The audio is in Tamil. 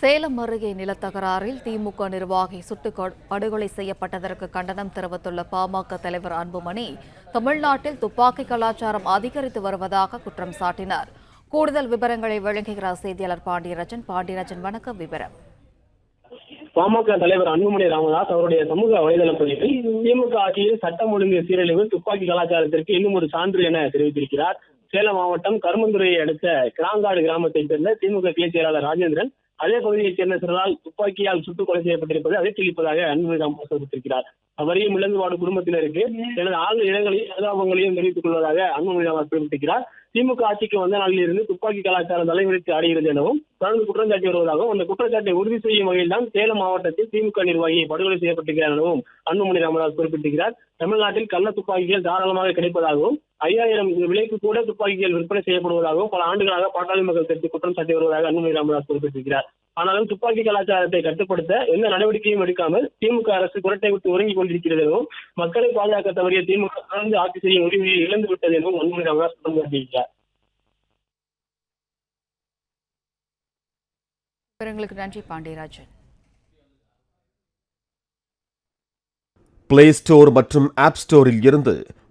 சேலம் அருகே நிலத்தகராறில் திமுக நிர்வாகி சுட்டு படுகொலை செய்யப்பட்டதற்கு கண்டனம் தெரிவித்துள்ள பாமக தலைவர் அன்புமணி தமிழ்நாட்டில் துப்பாக்கி கலாச்சாரம் அதிகரித்து வருவதாக குற்றம் சாட்டினார். கூடுதல் விவரங்களை வழங்குகிறார் செய்தியாளர் பாண்டியராஜன். பாண்டியராஜன் வணக்கம் விவரம். பாமக தலைவர் அன்புமணி ராமதாஸ் அவருடைய சமூக வலைதள பதிவில் திமுக ஆட்சியில் சட்டம் ஒழுங்கு சீரழிவு துப்பாக்கி கலாச்சாரத்திற்கு இன்னும் ஒரு சான்று என தெரிவித்திருக்கிறார். சேலம் மாவட்டம் கருமந்துறையை அடுத்த கிராங்காடு கிராமத்தை சேர்ந்த திமுக கிளை செயலாளர் ராஜேந்திரன் அதே பகுதியைச் சேர்ந்த சிலரால் துப்பாக்கியால் சுட்டுக் கொலை செய்யப்பட்டிருப்பது அதிர்ச்சியளிப்பதாக அன்பு ராமதாஸ் தெரிவித்திருக்கிறார். அவரையும் இளந்துவாடு குடும்பத்தினருக்கு எனது ஆழ்ந்த இடங்களையும் அனுதாபங்களையும் தெரிவித்துக் கொள்வதாக அன்புமணி ராமதாஸ் தெரிவித்திருக்கிறார் திமுக ஆட்சிக்கு வந்த நாளில் இருந்து துப்பாக்கி கலாச்சாரம் தலைமுறைக்கு ஆடுகிறது எனவும் தொடர்ந்து குற்றம் சாட்டி வருவதாகவும் அந்த குற்றச்சாட்டை உறுதி செய்யும் வகையில் தான் சேலம் மாவட்டத்தில் திமுக நிர்வாகி படுகொலை செய்யப்பட்டிருக்கிறார் எனவும் அன்புமணி ராமதாஸ் குறிப்பிட்டிருக்கிறார். தமிழ்நாட்டில் கள்ள துப்பாக்கிகள் தாராளமாக கிடைப்பதாகவும் ஐயாயிரம் விலைக்கு கூட துப்பாக்கிகள் விற்பனை செய்யப்படுவதாகவும் பல ஆண்டுகளாக பாட்டாளி மக்கள் கட்சி குற்றம் சாட்டி வருவதாக அன்புமணி ராமதாஸ் குறிப்பிட்டிருக்கிறார். ஆனாலும் துப்பாக்கி கலாச்சாரத்தை கட்டுப்படுத்த எந்த நடவடிக்கையும் எடுக்காமல் திமுக அரசு குரட்டை விட்டு உறங்கிக் கொண்டிருக்கிறது எனவும் மக்களை பாதுகாக்க தவறிய திமுக தொடர்ந்து ஆட்சி செய்யும் உரிமையை இழந்து விட்டது எனவும் அன்புமணி ராமதாஸ் குற்றம் சாட்டியிருக்கிறார். நன்றி பாண்டியராஜன். பிளே ஸ்டோர் மற்றும் ஆப் ஸ்டோரில் இருந்து